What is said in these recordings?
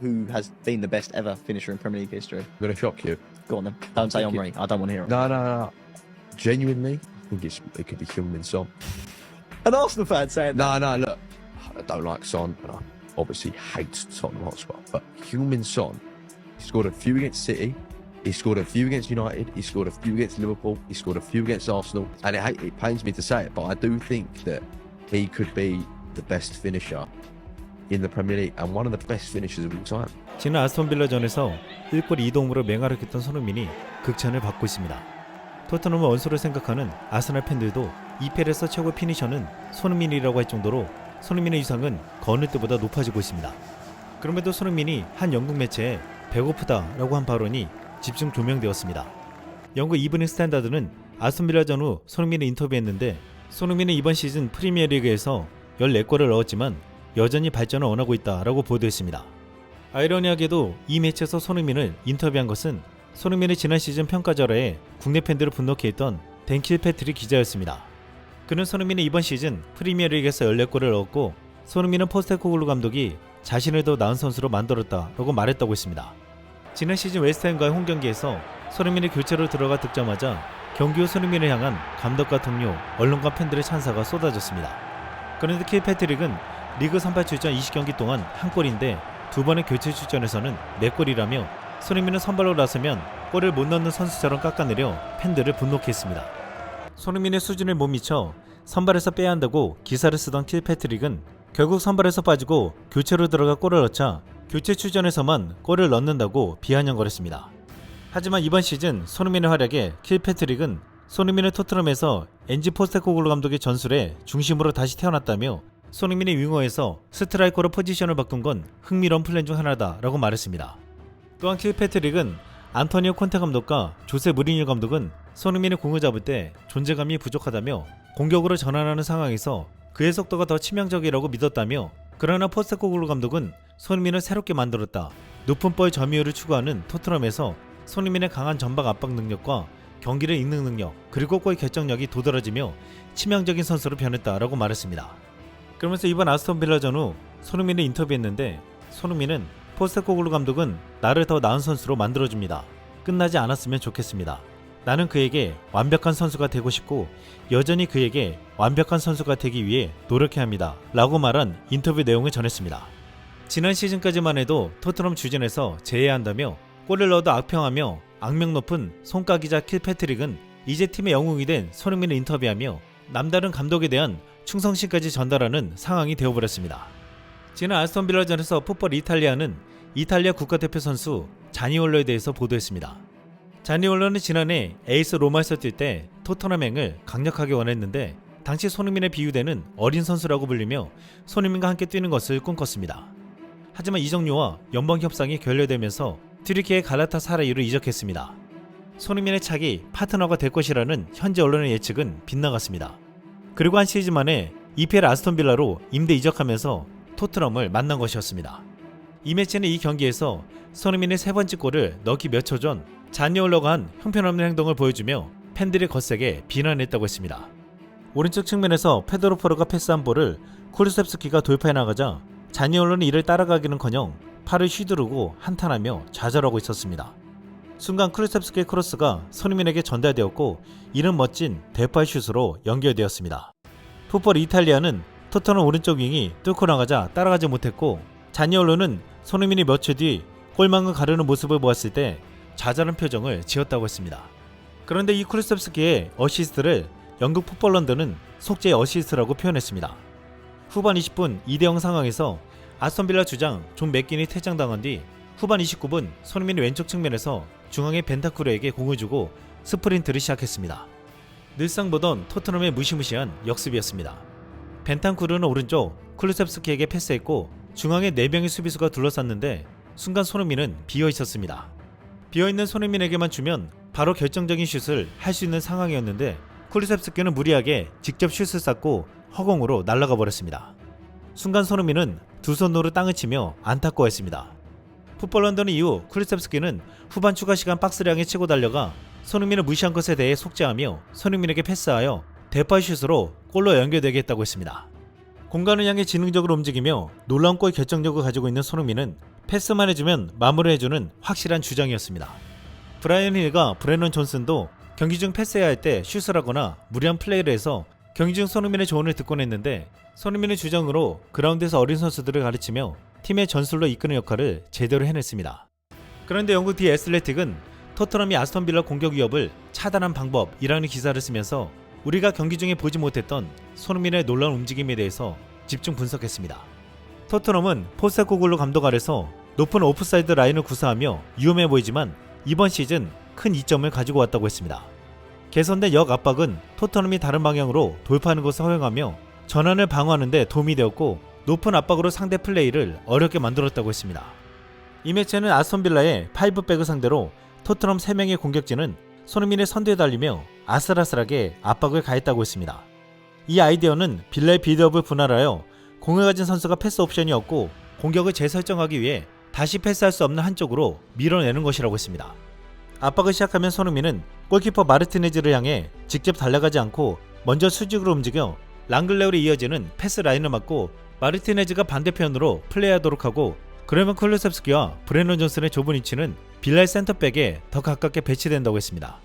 who has been the best ever finisher in Premier League history? I'm going to shock you. Go on then. Don't say Omri. I don't want to hear it. No, no, no. Genuinely, I think it's, it could be Heung-Min Son. An Arsenal fan saying that. No, no, look. I don't like Son, and I obviously hate Tottenham Hotspur. But Heung-Min Son, he scored a few against City. He scored a few against United. He scored a few against Liverpool. He scored a few against Arsenal. And it, it pains me to say it, but I do think that he could be the best finisher in the Premier League and one of the best finishers of all time. 지난 아스톤빌라전에서 1골 2도움으로 맹활약했던 손흥민이 극찬을 받고 있습니다. 토트넘을 원수로 생각하는 아스날 팬들도 EPL에서 최고 피니셔는 손흥민이라고 할 정도로 손흥민의 위상은 그 어느 때보다 높아지고 있습니다. 그럼에도 손흥민이 한 영국 매체에 배고프다라고 한 발언이 집중 조명되었습니다. 영국 이브닝 스탠다드는 아스톤빌라 전 후 손흥민을 인터뷰했는데 손흥민은 이번 시즌 프리미어리그에서 14골을 넣었지만 여전히 발전을 원하고 있다라고 보도했습니다. 아이러니하게도 이 매체에서 손흥민을 인터뷰한 것은 손흥민의 지난 시즌 평가절하에 국내 팬들을 분노케 했던 댄킬 패트릭 기자였습니다. 그는 손흥민이 이번 시즌 프리미어리그에서 14골을 넣었고 손흥민은 포스테코글루 감독이 자신을 더 나은 선수로 만들었다라고 말했다고 했습니다. 지난 시즌 웨스트햄과의 홈 경기에서 손흥민이 교체로 들어가 득점하자 경기 후 손흥민을 향한 감독과 동료, 언론과 팬들의 찬사가 쏟아졌습니다. 그런데 킬 패트릭은 리그 선발 출전 20경기 동안 한 골인데 두 번의 교체 출전에서는 4골이라며 손흥민은 선발로 나서면 골을 못 넣는 선수처럼 깎아내려 팬들을 분노케 했습니다. 손흥민의 수준을 못 미쳐 선발에서 빼야 한다고 기사를 쓰던 킬 패트릭은 결국 선발에서 빠지고 교체로 들어가 골을 넣자 교체 출전에서만 골을 넣는다고 비아냥거렸습니다. 하지만 이번 시즌 손흥민의 활약에 킬 패트릭은 손흥민의 토트넘에서 엔지 포스테코글루 감독의 전술에 중심으로 다시 태어났다며 손흥민의 윙어에서 스트라이커로 포지션을 바꾼 건 흥미로운 플랜 중 하나다라고 말했습니다. 또한 킬 패트릭은 안토니오 콘테 감독과 조세 무리뉴 감독은 손흥민의 공을 잡을 때 존재감이 부족하다며 공격으로 전환하는 상황에서 그의 속도가 더 치명적이라고 믿었다며 그러나 포스테코글루 감독은 손흥민을 새롭게 만들었다. 높은 볼 점유율을 추구하는 토트넘에서 손흥민의 강한 전방 압박 능력과 경기를 읽는 능력 그리고 골 결정력이 도드라지며 치명적인 선수로 변했다라고 말했습니다. 그러면서 이번 아스톤 빌라전 후 손흥민을 인터뷰했는데 손흥민은 포스테코글루 감독은 나를 더 나은 선수로 만들어줍니다. 끝나지 않았으면 좋겠습니다. 나는 그에게 완벽한 선수가 되고 싶고 여전히 그에게 완벽한 선수가 되기 위해 노력해야 합니다. 라고 말한 인터뷰 내용을 전했습니다. 지난 시즌까지만 해도 토트넘 주전에서 제외한다며 골을 넣어도 악평하며 악명 높은 손가기자 킬패트릭은 이제 팀의 영웅이 된 손흥민을 인터뷰하며 남다른 감독에 대한 충성심까지 전달하는 상황이 되어버렸습니다. 지난 아스톤 빌라전에서 풋볼 이탈리아는 이탈리아 국가대표 선수 자니올러에 대해서 보도했습니다. 자니올러는 지난해 에이스 로마에서 뛸 때 토트넘행을 강력하게 원했는데 당시 손흥민에 비유되는 어린 선수라고 불리며 손흥민과 함께 뛰는 것을 꿈꿨습니다. 하지만 이적료와 연봉 협상이 결렬되면서 튀르키의 갈라타사라이로 이적했습니다. 손흥민의 차기 파트너가 될 것이라는 현지 언론의 예측은 빗나갔습니다. 그리고 한 시즌 만에 EPL 아스톤 빌라로 임대 이적하면서 토트넘을 만난 것이었습니다. 이 매치는 이 경기에서 손흥민의 세 번째 골을 넣기 몇 초전 자니올러가 한 형편없는 행동을 보여주며 팬들이 거세게 비난했다고 했습니다. 오른쪽 측면에서 페드로 포로가 패스한 볼을 쿠르셉스키가 돌파해 나가자 자니올러는 이를 따라가기는커녕 팔을 휘두르고 한탄하며 좌절하고 있었습니다. 순간 크루셉스키의 크로스가 손흥민에게 전달되었고 이는 멋진 대파 슛으로 연결되었습니다. 풋볼 이탈리아는 토트넘 오른쪽 윙이 뚫고 나가자 따라가지 못했고 자니올로는 손흥민이 몇초뒤 골망을 가르는 모습을 보았을 때 좌절한 표정을 지었다고 했습니다. 그런데 이 크루셉스키의 어시스트를 영국 풋볼 런던은 속죄의 어시스트라고 표현했습니다. 후반 20분 2대0 상황에서 아스톤빌라 주장 존 맥긴이 퇴장당한 뒤 후반 29분 손흥민이 왼쪽 측면에서 중앙의 벤타쿠르에게 공을 주고 스프린트를 시작했습니다. 늘상 보던 토트넘의 무시무시한 역습이었습니다. 벤탄쿠르는 오른쪽 쿨루셉스키에게 패스했고 중앙에 4명의 수비수가 둘러쌌는데 순간 손흥민은 비어 있었습니다. 비어 있는 손흥민에게만 주면 바로 결정적인 슛을 할 수 있는 상황이었는데 쿨루셉스키는 무리하게 직접 슛을 쐈고 허공으로 날아가 버렸습니다. 순간 손흥민은 두 손으로 땅을 치며 안타까워했습니다. 풋볼 런던 이후 쿨리셉스키는 후반 추가 시간 향해 치고 달려가 손흥민을 무시한 것에 대해 속죄하며 손흥민에게 패스하여 대파슛으로 골로 연결되게 했다고 했습니다. 공간을 향해 지능적으로 움직이며 놀라운 골 결정력을 가지고 있는 손흥민은 패스만 해주면 마무리 해주는 확실한 주장이었습니다. 브라이언 힐과 브레넌 존슨도 경기 중 패스해야 할 때 슛을 하거나 무리한 플레이를 해서 경기 중 손흥민의 조언을 듣곤 했는데 손흥민의 주장으로 그라운드에서 어린 선수들을 가르치며 팀의 전술로 이끄는 역할을 제대로 해냈습니다. 그런데 영국 디 애슬레틱은 토트넘이 아스톤 빌라 공격 위협을 차단한 방법이라는 기사를 쓰면서 우리가 경기 중에 보지 못했던 손흥민의 놀라운 움직임에 대해서 집중 분석했습니다. 토트넘은 포스코글로 감독 아래서 높은 오프사이드 라인을 구사하며 위험해 보이지만 이번 시즌 큰 이점을 가지고 왔다고 했습니다. 개선된 역 압박은 토트넘이 다른 방향으로 돌파하는 것을 허용하며 전환을 방어하는 데 도움이 되었고 높은 압박으로 상대 플레이를 어렵게 만들었다고 했습니다. 이 매체는 아스톤 빌라의 5백을 상대로 토트넘 3명의 공격진은 손흥민의 선두에 달리며 아슬아슬하게 압박을 가했다고 했습니다. 이 아이디어는 빌라의 비드업을 분할하여 공을 가진 선수가 패스 옵션이 없고 공격을 재설정하기 위해 다시 패스할 수 없는 한쪽으로 밀어내는 것이라고 했습니다. 압박을 시작하면 손흥민은 골키퍼 마르티네즈를 향해 직접 달려가지 않고 먼저 수직으로 움직여 랑글레오로 이어지는 패스 라인을 막고 마르티네즈가 반대편으로 플레이하도록 하고 그러면 콜루셉스키와 브레넌 존슨의 좁은 위치는 빌라의 센터백에 더 가깝게 배치된다고 했습니다.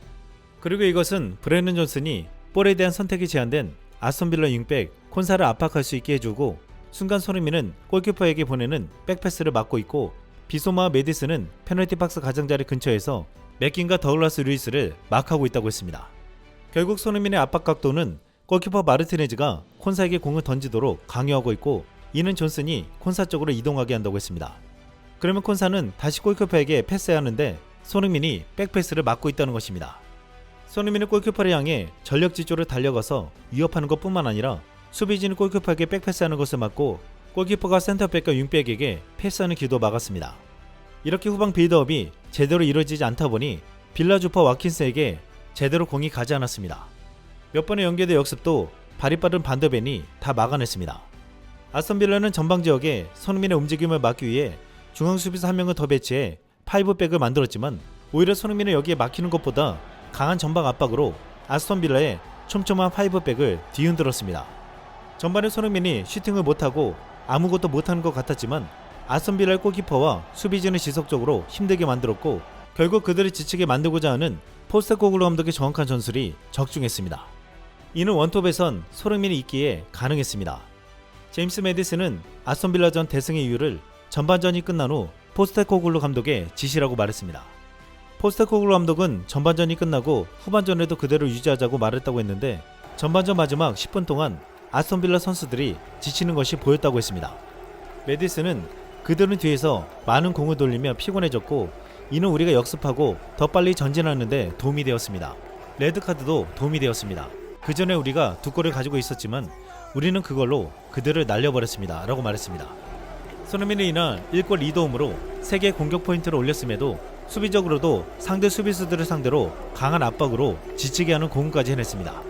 그리고 이것은 브레넌 존슨이 볼에 대한 선택이 제한된 아스톤 빌라 윙백 콘사를 압박할 수 있게 해주고 순간 손흥민은 골키퍼에게 보내는 백패스를 막고 있고 비소마와 메디스는 페널티 박스 가장자리 근처에서 맥킨과 더글라스 루이스를 막하고 있다고 했습니다. 결국 손흥민의 압박 각도는 골키퍼 마르티네즈가 콘사에게 공을 던지도록 강요하고 있고 이는 존슨이 콘사 쪽으로 이동하게 한다고 했습니다. 그러면 콘사는 다시 골키퍼에게 패스해야 하는데 손흥민이 백패스를 막고 있다는 것입니다. 손흥민은 골키퍼를 향해 전력 지조를 달려가서 위협하는 것뿐만 아니라 수비진이 골키퍼에게 백패스하는 것을 막고 골키퍼가 센터백과 윙백에게 패스하는 기도 막았습니다. 이렇게 후방 빌드업이 제대로 이루어지지 않다 보니 빌라 주퍼 와킨스에게 제대로 공이 가지 않았습니다. 몇 번의 연계대 역습도 발이 빠른 반더벤이 다 막아냈습니다. 아스톤 빌라는 전방 지역에 손흥민의 움직임을 막기 위해 중앙 수비수 한 명을 더 배치해 파이브백을 만들었지만 오히려 손흥민을 여기에 막히는 것보다 강한 전방 압박으로 아스톤 빌라의 촘촘한 파이브백을 뒤흔들었습니다. 전반에 손흥민이 슈팅을 못하고 아무것도 못하는 것 같았지만 아스톤 빌라의 골키퍼와 수비진을 지속적으로 힘들게 만들었고 결국 그들을 지치게 만들고자 하는 포스테코글로 감독의 정확한 전술이 적중했습니다. 이는 원톱에선 손흥민이 있기에 가능했습니다. 제임스 메디스는 아스톤 빌라전 대승의 이유를 전반전이 끝난 후 포스테코글로 감독의 지시라고 말했습니다. 포스테코글로 감독은 전반전이 끝나고 후반전에도 그대로 유지하자고 말했다고 했는데 전반전 마지막 10분 동안 아스톤 빌라 선수들이 지치는 것이 보였다고 했습니다. 메디스는 그들은 뒤에서 많은 공을 돌리며 피곤해졌고 이는 우리가 역습하고 더 빨리 전진하는데 도움이 되었습니다. 레드카드도 도움이 되었습니다. 그 전에 우리가 두 골을 가지고 있었지만 우리는 그걸로 그들을 날려버렸습니다. 라고 말했습니다. 손흥민은 이날 1골 2도움으로 3개 공격 포인트를 올렸음에도 수비적으로도 상대 수비수들을 상대로 강한 압박으로 지치게 하는 공까지 해냈습니다.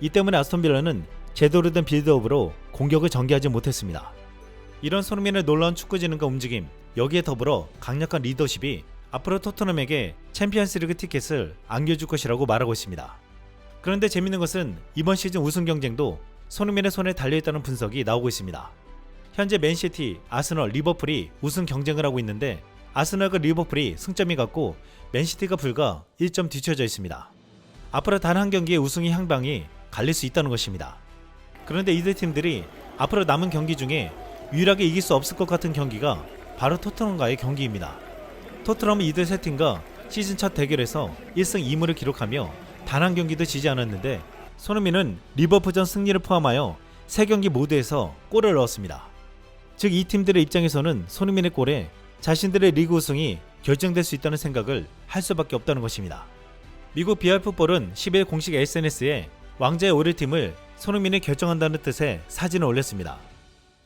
이 때문에 아스톤 빌라는 제대로 된 빌드업으로 공격을 전개하지 못했습니다. 이런 손흥민의 놀라운 축구 지능과 움직임, 여기에 더불어 강력한 리더십이 앞으로 토트넘에게 챔피언스리그 티켓을 안겨줄 것이라고 말하고 있습니다. 그런데 재밌는 것은 이번 시즌 우승 경쟁도 손흥민의 손에 달려있다는 분석이 나오고 있습니다. 현재 맨시티, 아스널, 리버풀이 우승 경쟁을 하고 있는데 아스널과 리버풀이 승점이 같고 맨시티가 불과 1점 뒤쳐져 있습니다. 앞으로 단 한 경기의 우승의 향방이 갈릴 수 있다는 것입니다. 그런데 이들 팀들이 앞으로 남은 경기 중에 유일하게 이길 수 없을 것 같은 경기가 바로 토트넘과의 경기입니다. 토트넘은 이들 세 팀과 시즌 첫 대결에서 1승 2무를 기록하며 단 한 경기도 지지 않았는데 손흥민은 리버풀전 승리를 포함하여 세 경기 모두에서 골을 넣었습니다. 즉 이 팀들의 입장에서는 손흥민의 골에 자신들의 리그 우승이 결정될 수 있다는 생각을 할 수밖에 없다는 것입니다. 미국 비알 풋볼은 10일 공식 SNS에 왕자의 오를팀을 손흥민이 결정한다는 뜻의 사진을 올렸습니다.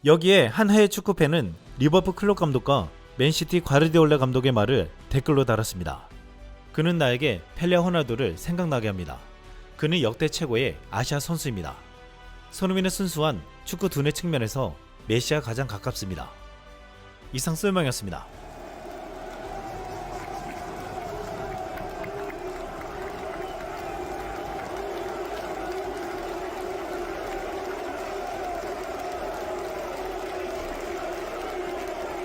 여기에 한 해외 축구 팬은 리버풀 클럽 감독과 맨시티 과르디올라 감독의 말을 댓글로 달았습니다. 그는 나에게 펠레 호나두를 생각나게 합니다. 그는 역대 최고의 아시아 선수입니다. 손흥민은 순수한 축구 두뇌 측면에서 메시와 가장 가깝습니다. 이상 쓸명이었습니다.